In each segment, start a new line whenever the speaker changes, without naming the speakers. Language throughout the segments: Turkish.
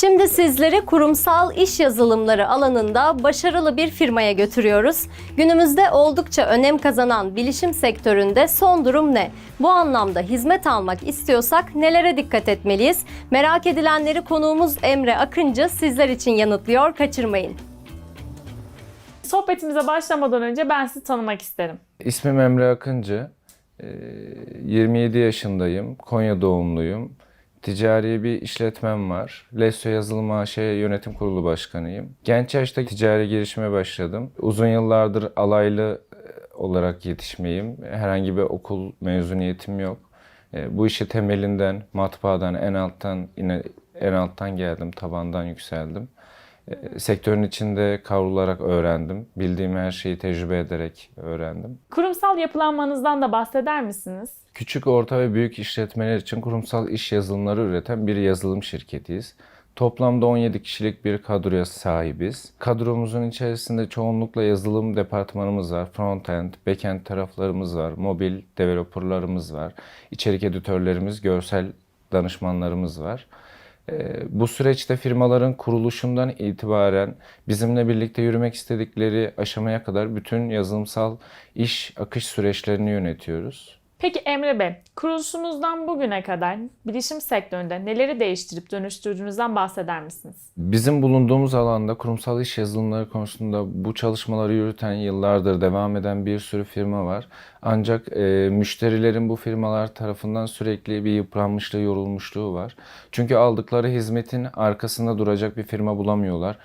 Şimdi sizleri kurumsal iş yazılımları alanında başarılı bir firmaya götürüyoruz. Günümüzde oldukça önem kazanan bilişim sektöründe son durum ne? Bu anlamda hizmet almak istiyorsak nelere dikkat etmeliyiz? Merak edilenleri konuğumuz Emre Akıncı sizler için yanıtlıyor. Kaçırmayın.
Sohbetimize başlamadan önce ben sizi tanımak isterim.
İsmim Emre Akıncı. Ee, 27 yaşındayım. Konya doğumluyum. Ticari bir işletmem var. Lesso Yazılım AŞ Yönetim Kurulu Başkanıyım. Genç yaşta ticari girişime başladım. Uzun yıllardır alaylı e, olarak yetişmeyim. Herhangi bir okul mezuniyetim yok. E, Bu işi temelinden, matbaadan, en alttan en alttan geldim, tabandan yükseldim. E, Sektörün içinde kavrularak öğrendim. Bildiğim her şeyi tecrübe ederek öğrendim.
Kurumsal yapılanmanızdan da bahseder misiniz?
Küçük, orta ve büyük işletmeler için kurumsal iş yazılımları üreten bir yazılım şirketiyiz. Toplamda 17 kişilik bir kadroya sahibiz. Kadromuzun içerisinde çoğunlukla yazılım departmanımız var. Frontend, backend taraflarımız var. Mobil developerlarımız var. içerik editörlerimiz, görsel danışmanlarımız var. Ee, Bu süreçte firmaların kuruluşundan itibaren bizimle birlikte yürümek istedikleri aşamaya kadar bütün yazılımsal iş akış süreçlerini yönetiyoruz.
Peki Emre Bey, kuruluşunuzdan bugüne kadar bilişim sektöründe neleri değiştirip dönüştürdüğünüzden bahseder misiniz?
Bizim bulunduğumuz alanda kurumsal iş yazılımları konusunda bu çalışmaları yürüten yıllardır devam eden bir sürü firma var. Ancak e, müşterilerin bu firmalar tarafından sürekli bir yıpranmışlığı, yorulmuşluğu var. Çünkü aldıkları hizmetin arkasında duracak bir firma bulamıyorlar.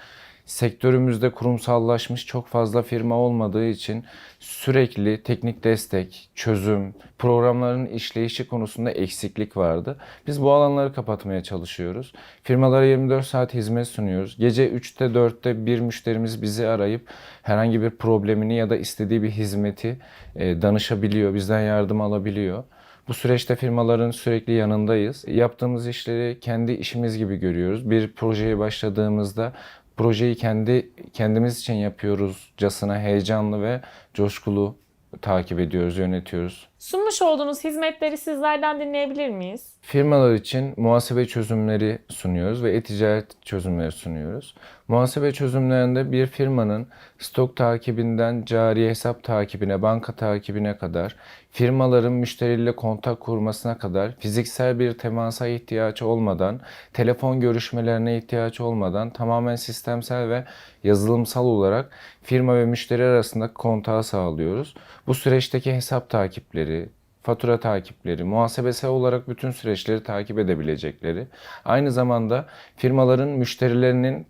Sektörümüzde kurumsallaşmış çok fazla firma olmadığı için sürekli teknik destek, çözüm, programların işleyişi konusunda eksiklik vardı. Biz bu alanları kapatmaya çalışıyoruz. Firmalara 24 saat hizmet sunuyoruz. Gece 3'te 4'te bir müşterimiz bizi arayıp herhangi bir problemini ya da istediği bir hizmeti e, danışabiliyor, bizden yardım alabiliyor. Bu süreçte firmaların sürekli yanındayız. Yaptığımız işleri kendi işimiz gibi görüyoruz. Bir projeye başladığımızda projeyi kendi kendimiz için yapıyoruzcasına heyecanlı ve coşkulu takip ediyoruz, yönetiyoruz.
Sunmuş olduğunuz hizmetleri sizlerden dinleyebilir miyiz?
Firmalar için muhasebe çözümleri sunuyoruz ve e-ticaret çözümleri sunuyoruz. Muhasebe çözümlerinde bir firmanın stok takibinden cari hesap takibine, banka takibine kadar, firmaların müşteriyle kontak kurmasına kadar fiziksel bir temasa ihtiyaç olmadan, telefon görüşmelerine ihtiyaç olmadan tamamen sistemsel ve yazılımsal olarak firma ve müşteri arasında kontağı sağlıyoruz. Bu süreçteki hesap takipleri, fatura takipleri, muhasebesel olarak bütün süreçleri takip edebilecekleri, aynı zamanda firmaların müşterilerinin e,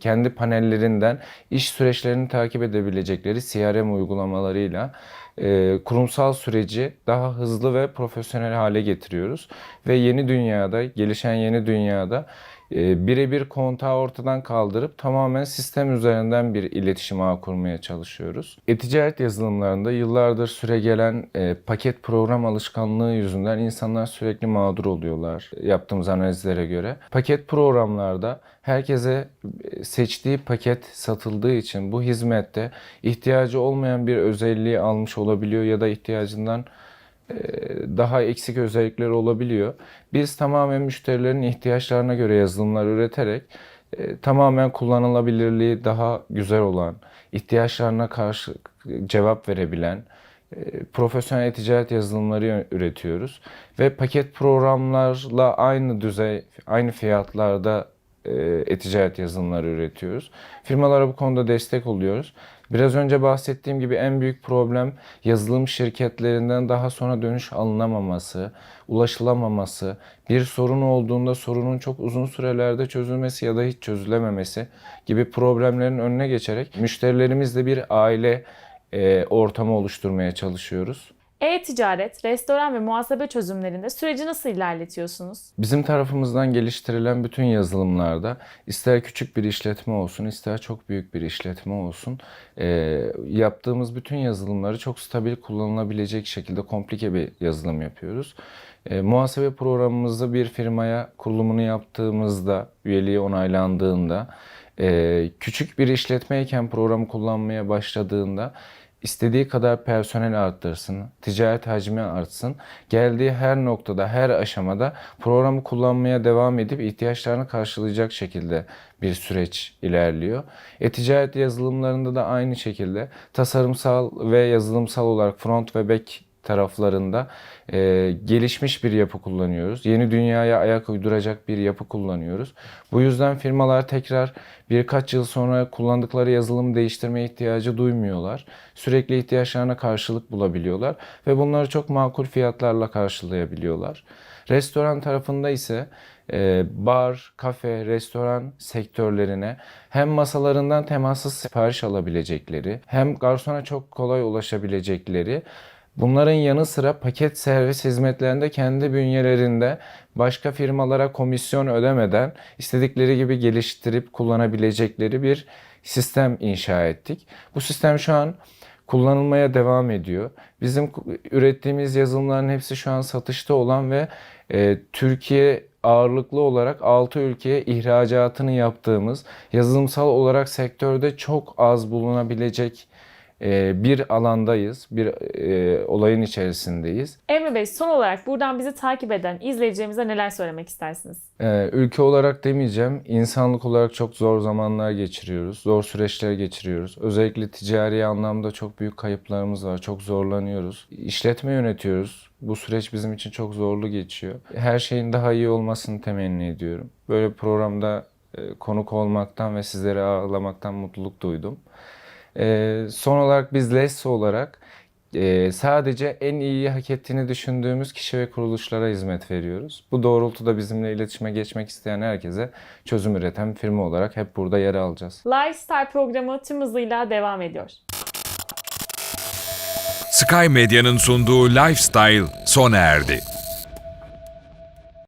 kendi panellerinden iş süreçlerini takip edebilecekleri CRM uygulamalarıyla e, kurumsal süreci daha hızlı ve profesyonel hale getiriyoruz. Ve yeni dünyada, gelişen yeni dünyada e, birebir kontağı ortadan kaldırıp tamamen sistem üzerinden bir iletişim ağı kurmaya çalışıyoruz. E-ticaret yazılımlarında yıllardır süregelen e, paket program alışkanlığı yüzünden insanlar sürekli mağdur oluyorlar yaptığımız analizlere göre. Paket programlarda herkese e, seçtiği paket satıldığı için bu hizmette ihtiyacı olmayan bir özelliği almış olabiliyor ya da ihtiyacından e, daha eksik özellikleri olabiliyor. Biz tamamen müşterilerin ihtiyaçlarına göre yazılımlar üreterek e, tamamen kullanılabilirliği daha güzel olan, ihtiyaçlarına karşı cevap verebilen e, profesyonel ticaret yazılımları üretiyoruz ve paket programlarla aynı düzey, aynı fiyatlarda e-ticaret yazılımları üretiyoruz. Firmalara bu konuda destek oluyoruz. Biraz önce bahsettiğim gibi en büyük problem yazılım şirketlerinden daha sonra dönüş alınamaması, ulaşılamaması, bir sorun olduğunda sorunun çok uzun sürelerde çözülmesi ya da hiç çözülememesi gibi problemlerin önüne geçerek müşterilerimizle bir aile e, ortamı oluşturmaya çalışıyoruz.
E-ticaret, restoran ve muhasebe çözümlerinde süreci nasıl ilerletiyorsunuz?
Bizim tarafımızdan geliştirilen bütün yazılımlarda ister küçük bir işletme olsun ister çok büyük bir işletme olsun e, yaptığımız bütün yazılımları çok stabil kullanılabilecek şekilde komplike bir yazılım yapıyoruz. E, muhasebe programımızda bir firmaya kurulumunu yaptığımızda, üyeliği onaylandığında, e, küçük bir işletmeyken programı kullanmaya başladığında istediği kadar personel arttırsın, ticaret hacmi artsın. Geldiği her noktada, her aşamada programı kullanmaya devam edip ihtiyaçlarını karşılayacak şekilde bir süreç ilerliyor. E-ticaret yazılımlarında da aynı şekilde tasarımsal ve yazılımsal olarak front ve back taraflarında e, gelişmiş bir yapı kullanıyoruz. Yeni dünyaya ayak uyduracak bir yapı kullanıyoruz. Bu yüzden firmalar tekrar birkaç yıl sonra kullandıkları yazılımı değiştirme ihtiyacı duymuyorlar. Sürekli ihtiyaçlarına karşılık bulabiliyorlar ve bunları çok makul fiyatlarla karşılayabiliyorlar. Restoran tarafında ise e, bar, kafe, restoran sektörlerine hem masalarından temassız sipariş alabilecekleri hem garsona çok kolay ulaşabilecekleri Bunların yanı sıra paket servis hizmetlerinde kendi bünyelerinde başka firmalara komisyon ödemeden istedikleri gibi geliştirip kullanabilecekleri bir sistem inşa ettik. Bu sistem şu an kullanılmaya devam ediyor. Bizim ürettiğimiz yazılımların hepsi şu an satışta olan ve e, Türkiye ağırlıklı olarak 6 ülkeye ihracatını yaptığımız yazılımsal olarak sektörde çok az bulunabilecek bir alandayız, bir e, olayın içerisindeyiz.
Emre Bey son olarak buradan bizi takip eden izleyicilerimize neler söylemek istersiniz?
Ee, ülke olarak demeyeceğim, insanlık olarak çok zor zamanlar geçiriyoruz, zor süreçler geçiriyoruz. Özellikle ticari anlamda çok büyük kayıplarımız var, çok zorlanıyoruz. İşletme yönetiyoruz. Bu süreç bizim için çok zorlu geçiyor. Her şeyin daha iyi olmasını temenni ediyorum. Böyle programda e, konuk olmaktan ve sizleri ağırlamaktan mutluluk duydum. Ee, son olarak biz LESSO olarak e, sadece en iyiyi hak ettiğini düşündüğümüz kişi ve kuruluşlara hizmet veriyoruz. Bu doğrultuda bizimle iletişime geçmek isteyen herkese çözüm üreten firma olarak hep burada yer alacağız.
Lifestyle programı tüm hızıyla devam ediyor.
Sky Medya'nın sunduğu Lifestyle sona erdi.